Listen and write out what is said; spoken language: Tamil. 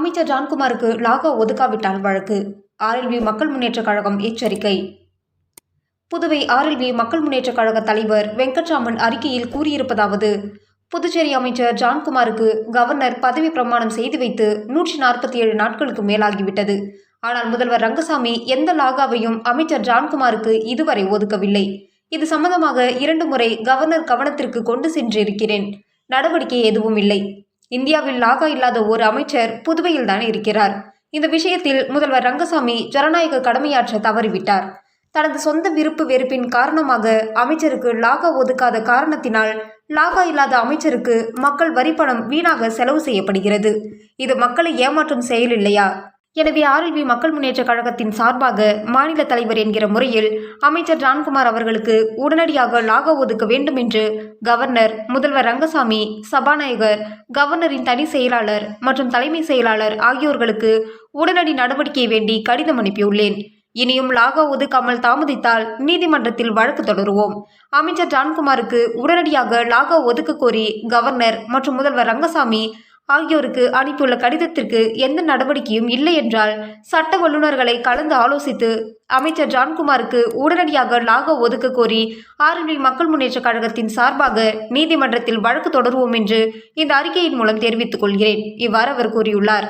அமைச்சர் ஜான்குமாருக்கு லாகா ஒதுக்காவிட்டால் வழக்கு. ஆர்எல்வி மக்கள் முன்னேற்றக் கழகம் எச்சரிக்கை. புதுவை ஆர்எல்வி மக்கள் முன்னேற்றக் கழக தலைவர் வெங்கட்ராமன் அறிக்கையில் கூறியிருப்பதாவது புதுச்சேரி அமைச்சர் ஜான்குமாருக்கு கவர்னர் பதவி பிரமாணம் செய்து வைத்து நூற்றி நாற்பத்தி ஏழு நாட்களுக்கு மேலாகிவிட்டது. ஆனால் முதல்வர் ரங்கசாமி எந்த லாகாவையும் அமைச்சர் ஜான்குமாருக்கு இதுவரை ஒதுக்கவில்லை. இது சம்பந்தமாக இரண்டு முறை கவர்னர் கவனத்திற்கு கொண்டு சென்றிருக்கிறேன். நடவடிக்கை எதுவும் இல்லை. இந்தியாவில் லாகா இல்லாத ஒரு அமைச்சர் புதுவையில் தான் இருக்கிறார். இந்த விஷயத்தில் முதல்வர் ரங்கசாமி ஜனநாயக கடமையாற்ற தவறிவிட்டார். தனது சொந்த விருப்பு வெறுப்பின் காரணமாக அமைச்சருக்கு லாகா ஒதுக்காத காரணத்தினால் லாகா இல்லாத அமைச்சருக்கு மக்கள் வரிப்பணம் வீணாக செலவு செய்யப்படுகிறது. இது மக்களை ஏமாற்றும் செயல் இல்லையா? எனவே ஆர்எல்வி மக்கள் முன்னேற்ற கழகத்தின் சார்பாக மாநில தலைவர் என்கிற முறையில் அமைச்சர் ஜான்குமார் அவர்களுக்கு உடனடியாக லாகோ ஒதுக்க வேண்டும் என்று கவர்னர் முதல்வர் ரங்கசாமி சபாநாயகர் கவர்னரின் தனி செயலாளர் மற்றும் தலைமை செயலாளர் ஆகியோர்களுக்கு உடனடி நடவடிக்கை வேண்டி கடிதம் அனுப்பியுள்ளேன். இனியும் லாகோ ஒதுக்காமல் தாமதித்தால் நீதிமன்றத்தில் வழக்கு தொடருவோம். அமைச்சர் ஜான்குமாருக்கு உடனடியாக லாகோ ஒதுக்க கோரி கவர்னர் மற்றும் முதல்வர் ரங்கசாமி ஆகியோருக்கு அனுப்பியுள்ள கடிதத்திற்கு எந்த நடவடிக்கையும் இல்லை என்றால் சட்ட வல்லுநர்களை கலந்து ஆலோசித்து அமைச்சர் ஜான்குமாருக்கு உடனடியாக லாகோ ஒதுக்க கோரி ஆர்எல்வி மக்கள் முன்னேற்ற கழகத்தின் சார்பாக நீதிமன்றத்தில் வழக்கு தொடருவோம் என்று இந்த அறிக்கையின் மூலம் தெரிவித்துக் கொள்கிறேன். இவ்வாறு அவர் கூறியுள்ளார்.